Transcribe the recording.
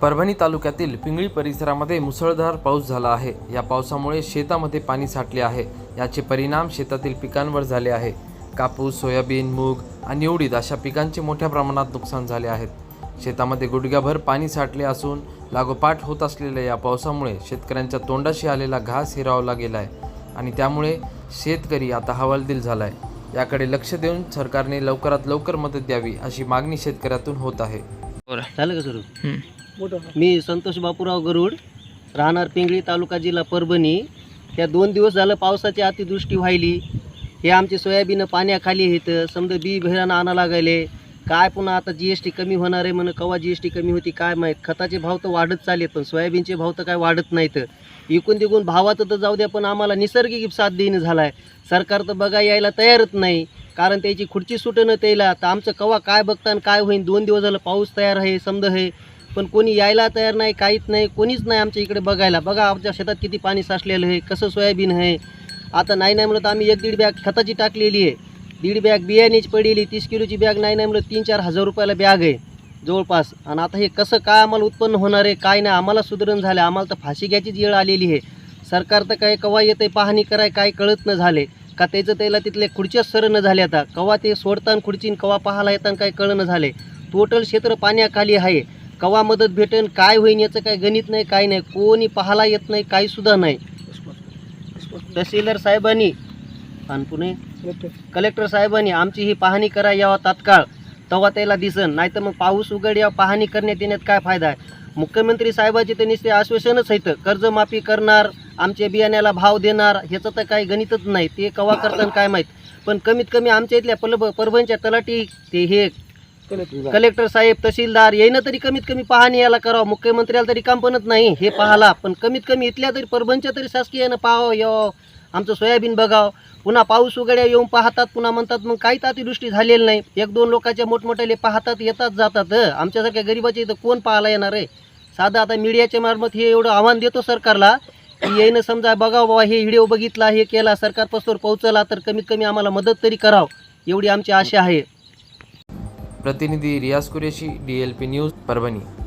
परभणी तालुक्यातील पिंगळी परिसरामध्ये मुसळधार पाऊस झाला आहे. या पावसामुळे शेतामध्ये पाणी साठले आहे. याचे परिणाम शेतातील पिकांवर झाले आहे. कापूस सोयाबीन मूग आणि उडीद अशा पिकांचे मोठ्या प्रमाणात नुकसान झाले आहेत शेतामध्ये गुडघ्याभर पाणी साठले असून लागोपाठ होत असलेल्या या पावसामुळे शेतकऱ्यांच्या तोंडाशी आलेला घास हिरावला गेला आहे आणि त्यामुळे शेतकरी आता हवालदिल झाला आहे याकडे लक्ष देऊन सरकारने लवकरात लवकर मदत द्यावी अशी मागणी शेतकऱ्यातून होत आहे. झालं का सुरू? मी संतोष बापूराव गरुड राहणार पिंगळी तालुका जिल्हा परभणी. त्या दोन दिवस झालं पावसाची अतिदृष्टी व्हायली. हे आमचे सोयाबीन पाण्याखाली आहेत. समजा बी भैरानं आणा लागायले काय पुन्हा आता जी एस टी कमी होणार आहे म्हणून कवा जी एस टी कमी होती काय माहीत? खताचे भाव तर वाढत चालले पण सोयाबीनचे भाव तर काय वाढत नाहीत. इकून तिकून भावाचं तर जाऊ द्या पण आम्हाला निसर्गिक साथ देणं झाला आहे सरकार तर बघा यायला तयारच नाही. कारण त्याची खुर्ची सुटणं त्याला. तर आमचं कवा काय बघता आणि काय होईन? दोन दिवस झालं पाऊस तयार आहे समजा आहे पण कोणी यायला तयार नाही काहीच नाही कोणीच नाही आमच्या इकडे बघायला. बघा आमच्या शेतात किती पाणी साचलेलं आहे कसं सोयाबीन आहे. आता नाही नाही म्हणत आम्ही एक दीड बॅग खताची टाकलेली आहे. दीड बॅग बियाणीच पडलेली तीस किलोची बॅग नाही नाही म्हणलं तीन चार हजार रुपयाला बॅग आहे जवळपास. आणि आता हे कसं काय आम्हाला उत्पन्न होणार आहे काय नाही आम्हाला सुधारण झालं आम्हाला तर फाशी घ्यायचीच येळ आलेली आहे. सरकार तर काय कवा येते पाहणी कराय काय कळत न झाले. का त्याचं त्याला तिथले खुर्च्याच सर न झाले आता कवा ते सोडताना खुर्चीन कवा पाहायला येताना काय कळणं झाले. टोटल क्षेत्र पाण्याखाली आहे. कवा मदत भेटेन काय होईन याचं काय गणित नाही काय नाही कोणी पाहायला येत नाही काही सुद्धा नाही. तहसीलदार साहेबांनी आणि पुणे कलेक्टर साहेबांनी आमची ही पाहणी करा यावा तात्काळ. तेव्हा त्याला दिसन नाही तर मग पाऊस उघड यावं पाहणी करण्यात येण्यात काय फायदा आहे? मुख्यमंत्री साहेबाचे तर नुसते आश्वासनच आहेत. कर्जमाफी करणार आमच्या बियाण्याला भाव देणार ह्याचं तर काही गणितच नाही. ते कवा करताना काय माहीत? पण कमीत कमी आमच्या इथल्या पलब परभणच्या तलाठी ते हे कलेक्टर. साहेब तहसीलदार येईनं तरी कमीत कमी पाहणी याला करावं. मुख्यमंत्र्याला तरी काम बनत नाही हे पाहाला. पण कमीत कमी इथल्या तरी परभणच्या तरी शासकीयानं पाहावं यावं आमचं सोयाबीन बघावं. पुन्हा पाऊस उघड्या येऊन पाहतात पुन्हा म्हणतात मग काहीच अतिवृष्टी झालेली नाही? एक दोन लोकांच्या मोठमोठ्याले पाहतात येतात जातात. आमच्यासारख्या गरिबाच्या इथं कोण पाहायला येणार आहे? साधं आता मीडियाच्या मार्फत हे एवढं आव्हान देतो सरकारला की येईनं समजा बघावं बाबा हे व्हिडिओ बघितला हे केला सरकारपासून पोहोचला तर कमीत कमी आम्हाला मदत तरी करावं एवढी आमची आशा आहे. પ્રતિનિધિ રિયાઝ કુરેશી ડીએલપી ન્યૂઝ પરભની